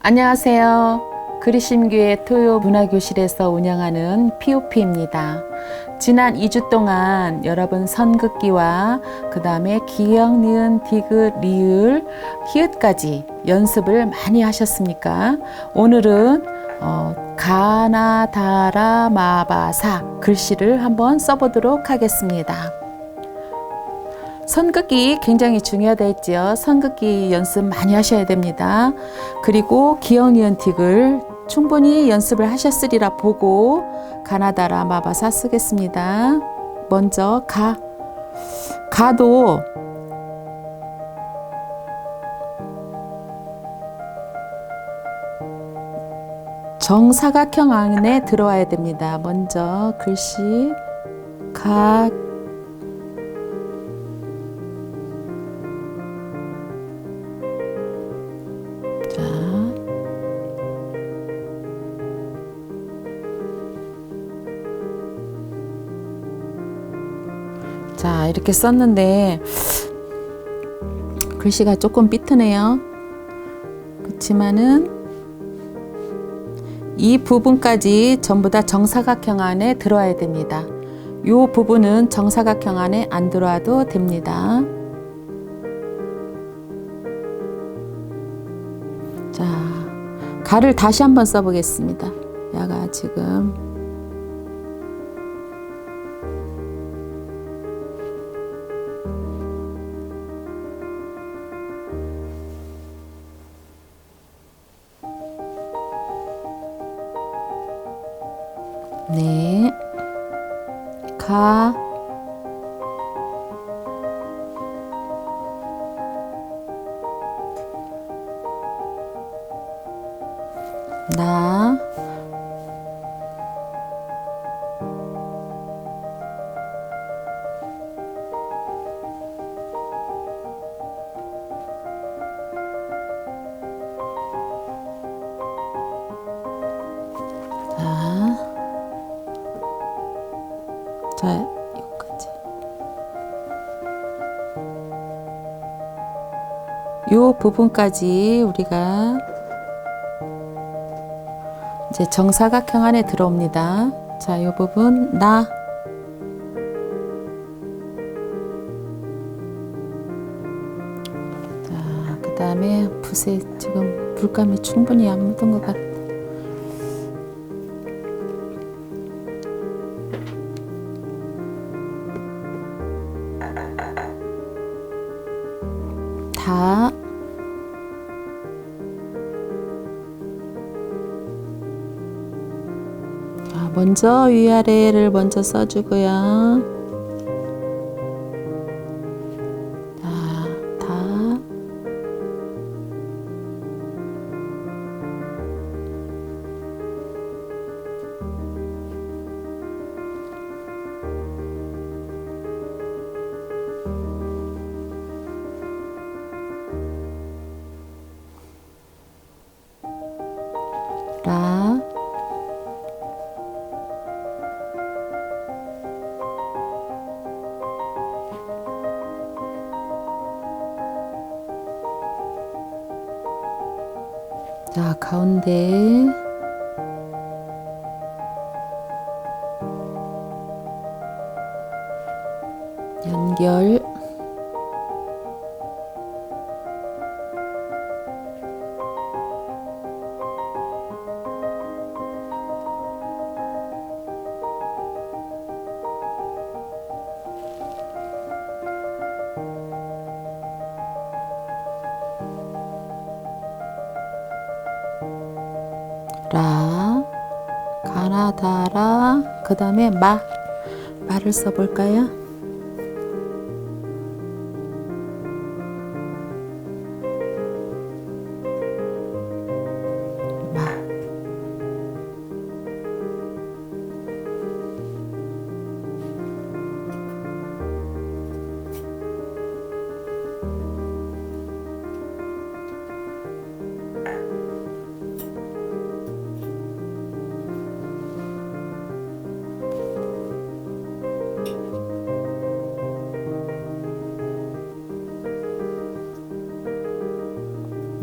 안녕하세요. 그리심교회 토요 문화교실에서 운영하는 POP입니다. 지난 2주 동안 여러분 선긋기와 그 다음에 기역, 니은, 디귿, 리을, 히읗까지 연습을 많이 하셨습니까? 오늘은 어, 가나, 다라, 마바사 글씨를 한번 써보도록 하겠습니다. 선긋기 굉장히 중요하다 했지요. 선긋기 연습 많이 하셔야 됩니다. 그리고 기억 니은 틱을 충분히 연습을 하셨으리라 보고 가나다라 마바사 쓰겠습니다. 먼저 가 가도 정사각형 안에 들어와야 됩니다. 먼저 글씨 가 자, 이렇게 썼는데 글씨가 조금 삐트네요. 그렇지만은 이 부분까지 전부 다 정사각형 안에 들어와야 됩니다. 이 부분은 정사각형 안에 안 들어와도 됩니다. 자, 가를 다시 한번 써보겠습니다. 야가 지금 부분까지 우리가 이제 정사각형 안에 들어옵니다. 자, 요 부분 나 자, 그 다음에 붓에 지금 물감이 충분히 안 묻은 것 같아. 다 먼저 위아래를 먼저 써주고요. 자, 가운데. 연결. 그 다음에 마, 마를 써볼까요?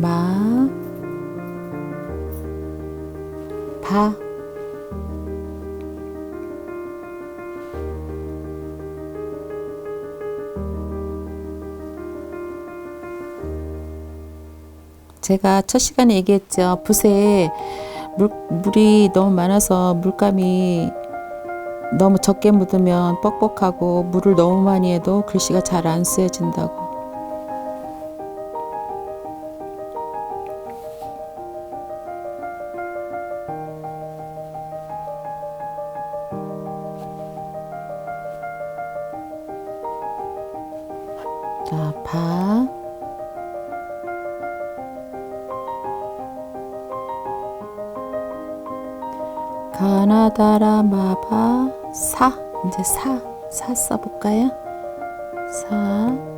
마, 바, 제가 첫 시간에 얘기했죠. 붓에 물, 물이 너무 많아서 물감이 너무 적게 묻으면 뻑뻑하고 물을 너무 많이 해도 글씨가 잘 안 쓰여진다고. 이제 4, 4 써볼까요? 4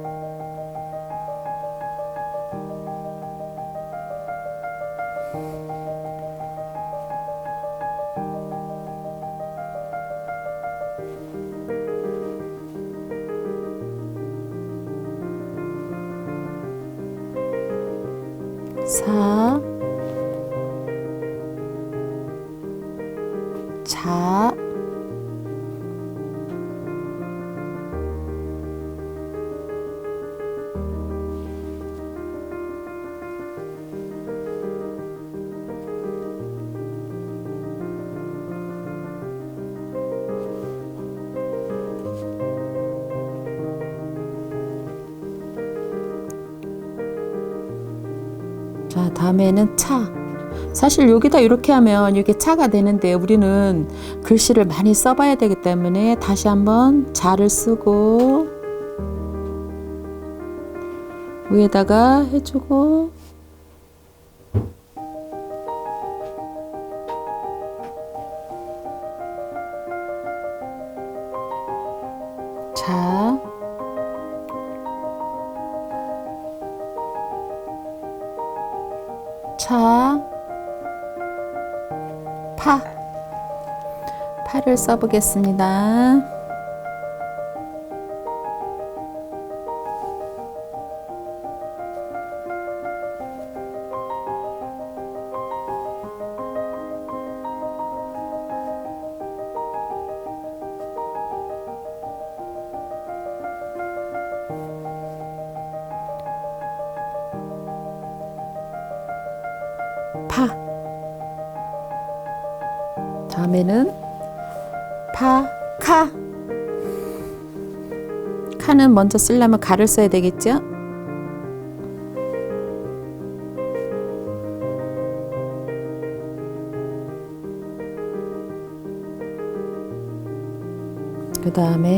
4 자, 다음에는 차. 사실 여기다 이렇게 하면 이게 차가 되는데 우리는 글씨를 많이 써봐야 되기 때문에 다시 한번 자를 쓰고 위에다가 해주고 자 파를 써보겠습니다. 파. 다음에는 파, 카. 카는 먼저 쓰려면 가를 써야 되겠죠? 그 다음에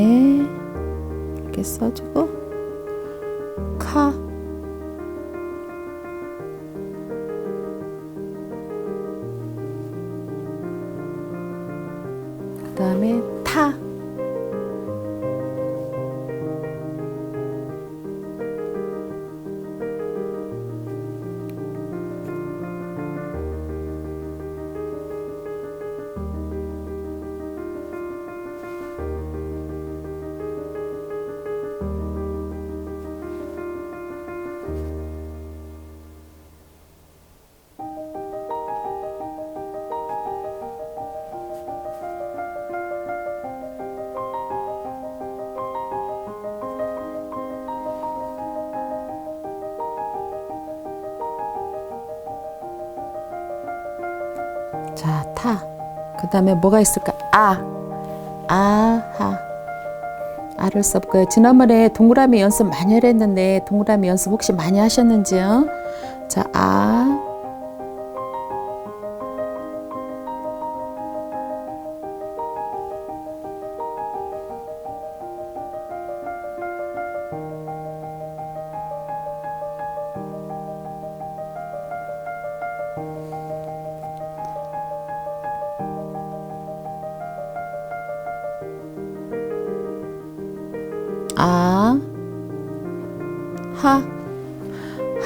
다음에 뭐가 있을까? 아. 아하. 아를 써볼까요? 지난번에 동그라미 연습 많이 했는데 동그라미 연습 혹시 많이 하셨는지요? 자, 아. 아,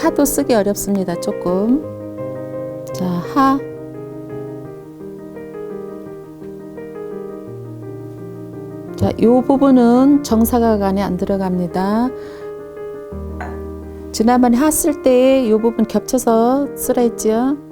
하도 쓰기 어렵습니다. 조금. 자, 하. 자, 요 부분은 정사각 안에 안 들어갑니다. 지난번에 하 쓸때이 부분 겹쳐서 쓰라 했지요.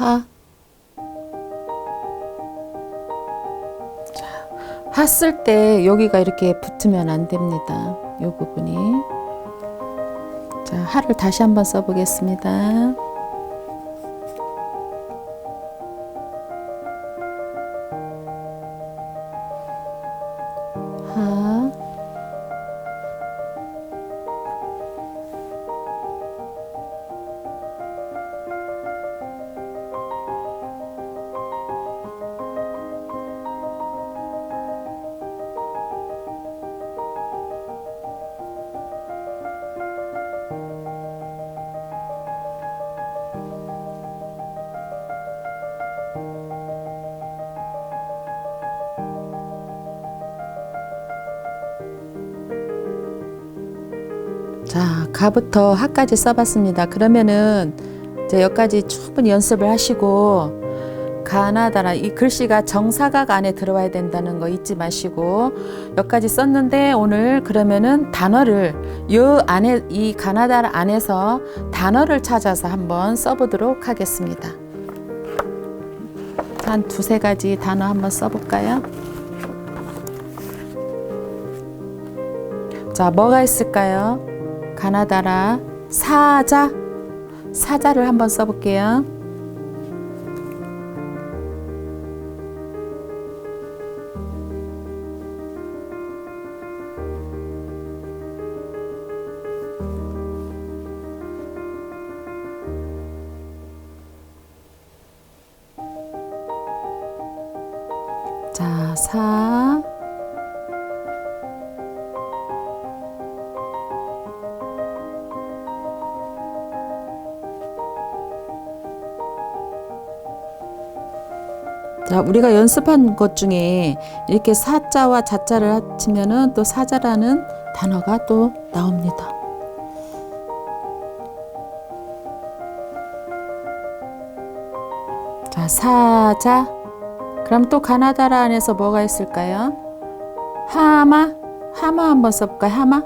하. 자, 하 쓸 때 여기가 이렇게 붙으면 안 됩니다. 이 부분이. 자, 하를 다시 한번 써보겠습니다. 자, 가부터 하까지 써봤습니다. 그러면은 이제 여기까지 충분히 연습을 하시고 가나다라 이 글씨가 정사각 안에 들어와야 된다는 거 잊지 마시고 여기까지 썼는데 오늘 그러면은 단어를 요 안에 이 가나다라 안에서 단어를 찾아서 한번 써보도록 하겠습니다. 한 두세 가지 단어 한번 써볼까요? 자, 뭐가 있을까요? 가나다라 사자 사자를 한번 써볼게요. 자, 사 우리가 연습한 것 중에 이렇게 사자와 자자를 합치면은 또 사자라는 단어가 또 나옵니다. 자, 사자. 그럼 또 가나다라 안에서 뭐가 있을까요? 하마. 하마 한번 써볼까요? 하마.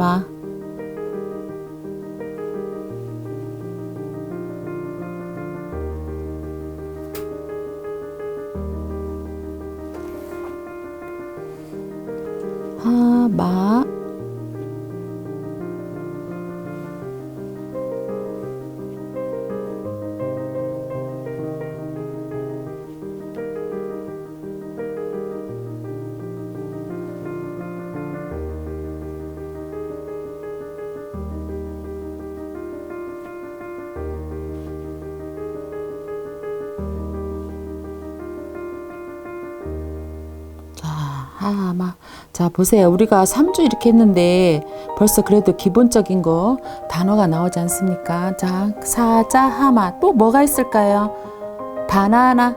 하 하마. 자, 보세요. 우리가 3주 이렇게 했는데 벌써 그래도 기본적인 거 단어가 나오지 않습니까? 자, 사자, 하마. 또 뭐가 있을까요? 바나나.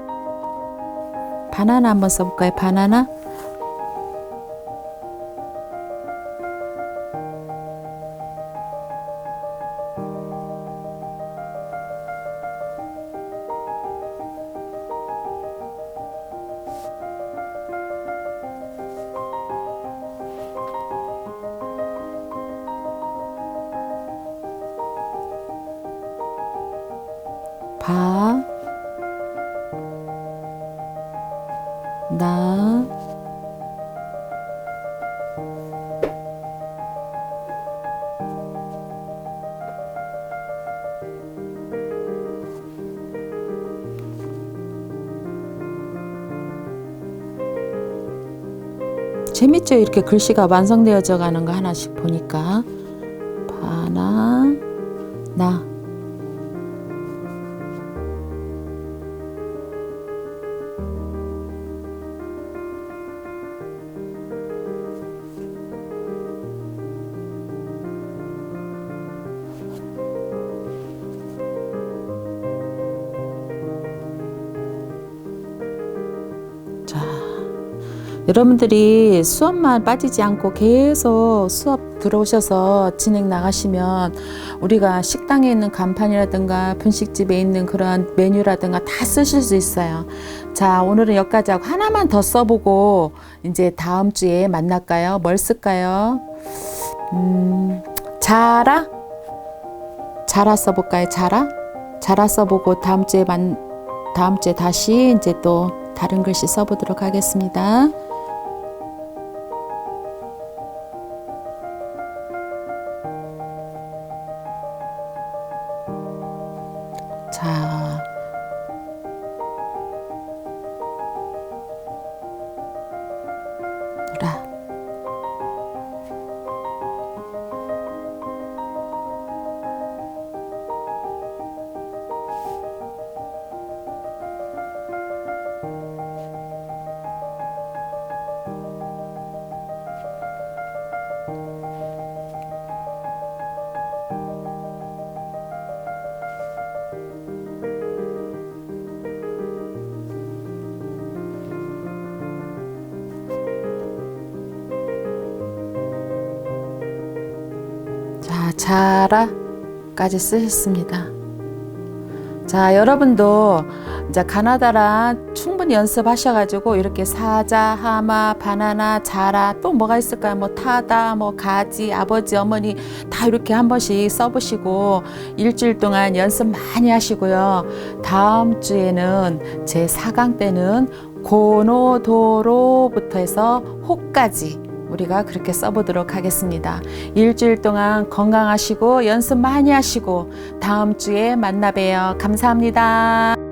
바나나 한번 써볼까요? 바나나. 재밌죠? 이렇게 글씨가 완성되어져 가는 거 하나씩 보니까. 바나, 나. 여러분들이 수업만 빠지지 않고 계속 수업 들어오셔서 진행 나가시면 우리가 식당에 있는 간판이라든가 분식집에 있는 그런 메뉴라든가 다 쓰실 수 있어요. 자, 오늘은 여기까지 하고 하나만 더 써보고 이제 다음 주에 만날까요? 뭘 쓸까요? 음, 자라? 자라 써볼까요? 자라? 자라 써보고 다음 주에 만, 다음 주에 다시 이제 또 다른 글씨 써보도록 하겠습니다. 자, 자라까지 쓰셨습니다. 자, 여러분도 이제 가나다란 충분히 연습하셔가지고 이렇게 사자, 하마, 바나나, 자라 또 뭐가 있을까요? 뭐 타다, 뭐 가지, 아버지, 어머니 다 이렇게 한 번씩 써보시고 일주일 동안 연습 많이 하시고요. 다음 주에는 제 4강 때는 고노도로부터 해서 호까지 우리가 그렇게 써보도록 하겠습니다. 일주일 동안 건강하시고 연습 많이 하시고 다음 주에 만나 봬요. 감사합니다.